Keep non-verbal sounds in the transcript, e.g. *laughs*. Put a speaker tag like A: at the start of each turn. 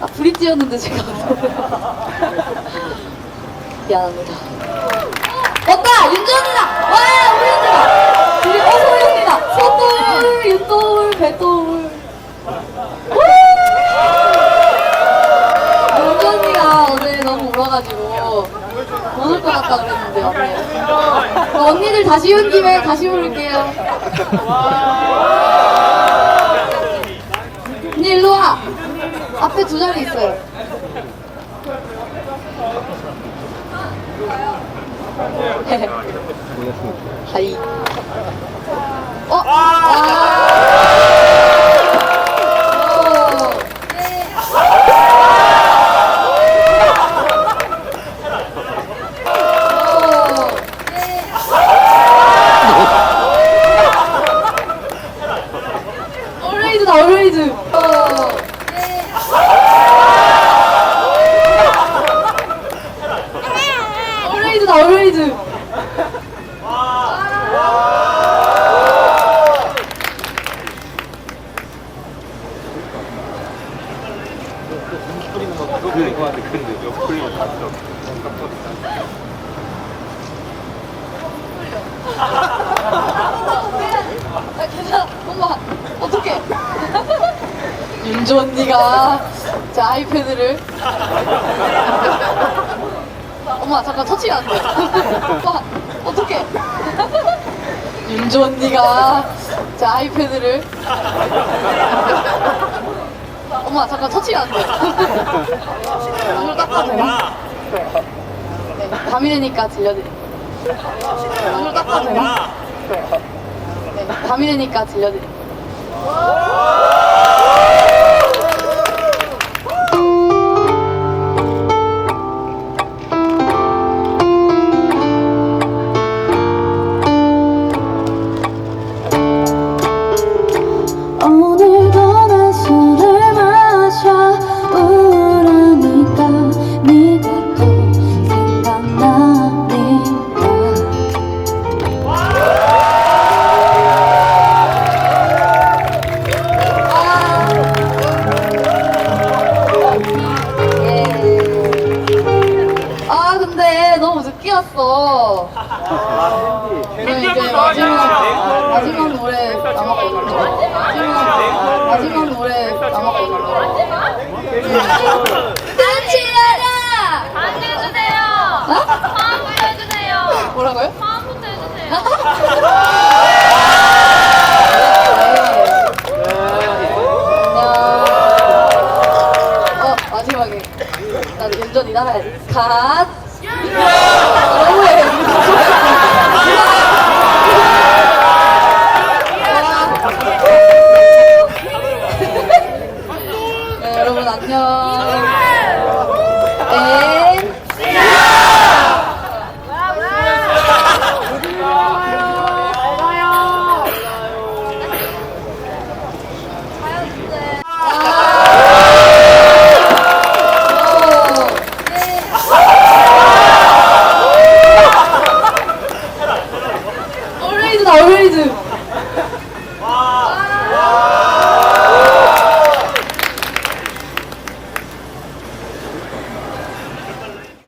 A: 아, 브릿지였는데 제가. *laughs* 미안합니다. 왔다! 윤정이다! 와! 우리 언니다! 우리 어서 우리 언니다! 손돌, 윤돌, 배돌. 우! 언니가 오늘 너무 울어가지고 못 올 것 같다 그랬는데 언니. 언니들 다시 온 김에 다시 부를게요. 언니 일로 와. 앞에 두 자리 있어요. 하이. 어? 아. 오. 얼레이드다 얼레이드 어. 얼레이드다 얼레이드
B: 뿌리는 거 그거 뿌리는 거 같은데 근데.
A: 아, 괜찮아 엄마 어떡해 윤주 언니가 제 아이패드를. 엄마 잠깐 터치가 안 돼. 엄마 어떡해. 윤주 언니가 제 아이패드를 엄마 잠깐 터치가 안 돼 눈을 닦아도 되나? 네, 밤이 되니까 들려드릴게요 눈을 닦아도 되나? 네, 밤이 되니까 들려드릴게요 늦게 왔어. 그럼 이제 마지막 마지막 노래 남았거든요. 마지막 마지막 노래 남았거든요. 끝이야!
C: 다시 해주세요. 다음부터 해주세요.
A: 뭐라고요?
C: 다음부터 해주세요.
A: 어 마지막에 나도 얌전히 나가야지. 갓. 너